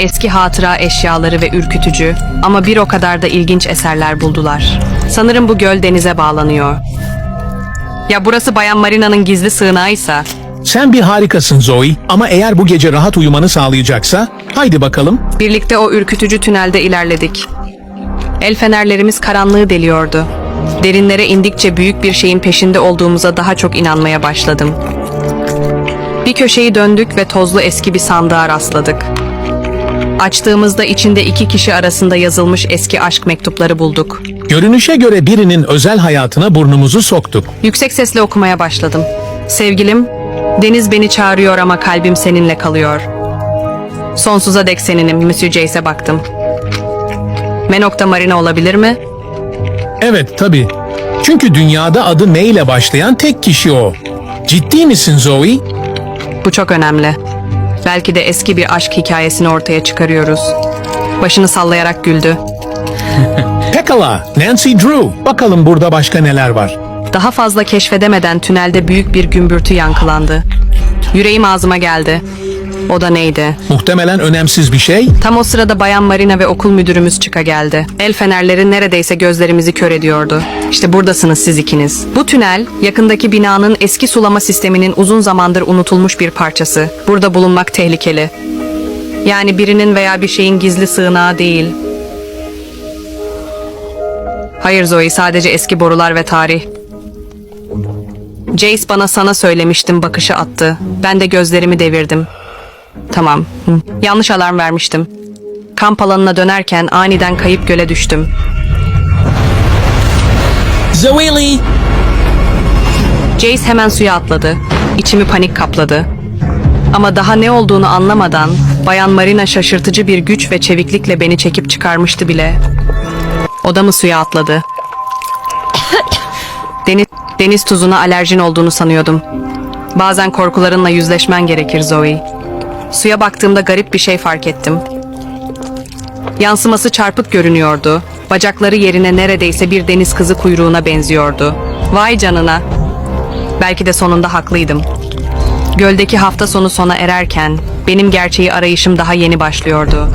Eski hatıra eşyaları ve ürkütücü ama bir o kadar da ilginç eserler buldular. Sanırım bu göl denize bağlanıyor. Ya burası Bayan Marina'nın gizli sığınağıysa Sen bir harikasın Zoe ama eğer bu gece rahat uyumanı sağlayacaksa haydi bakalım. birlikte o ürkütücü tünelde ilerledik. El fenerlerimiz karanlığı deliyordu. Derinlere indikçe büyük bir şeyin peşinde olduğumuza daha çok inanmaya başladım. Bir köşeyi döndük ve tozlu eski bir sandığa rastladık. Açtığımızda içinde iki kişi arasında yazılmış eski aşk mektupları bulduk. Görünüşe göre birinin özel hayatına burnumuzu soktuk. Yüksek sesle okumaya başladım. Sevgilim, deniz beni çağırıyor ama kalbim seninle kalıyor. Sonsuza dek seninim, Monsieur Jace'e baktım. Menok'ta Marina olabilir mi? Evet tabii. Çünkü dünyada adı ne ile başlayan tek kişi o. Ciddi misin Zoe? Bu çok önemli. Belki de eski bir aşk hikayesini ortaya çıkarıyoruz. Başını sallayarak güldü. Pekala, Nancy Drew. Bakalım burada başka neler var. Daha fazla keşfedemeden tünelde büyük bir gümbürtü yankılandı. Yüreğim ağzıma geldi. O da neydi? Muhtemelen önemsiz bir şey. Tam o sırada Bayan Marina ve okul müdürümüz çıka geldi. El fenerleri neredeyse gözlerimizi kör ediyordu. İşte buradasınız siz ikiniz. Bu tünel, yakındaki binanın eski sulama sisteminin uzun zamandır unutulmuş bir parçası. Burada bulunmak tehlikeli. Yani birinin veya bir şeyin gizli sığınağı değil. Hayır Zoe, sadece eski borular ve tarih. Jace bana sana söylemiştim bakışı attı. Ben de gözlerimi devirdim. Tamam. Hı. Yanlış alarm vermiştim. Kamp alanına dönerken aniden kayıp göle düştüm. Zoe Lee! Jace hemen suya atladı. İçimi panik kapladı. Ama daha ne olduğunu anlamadan Bayan Marina şaşırtıcı bir güç ve çeviklikle beni çekip çıkarmıştı bile. O da mı suya atladı? Deniz, deniz tuzuna alerjin olduğunu sanıyordum. Bazen korkularınla yüzleşmen gerekir Zoe. Suya baktığımda garip bir şey fark ettim. Yansıması çarpık görünüyordu. Bacakları yerine neredeyse bir deniz kızı kuyruğuna benziyordu. Vay canına. Belki de sonunda haklıydım. Göldeki hafta sonu sona ererken benim gerçeği arayışım daha yeni başlıyordu.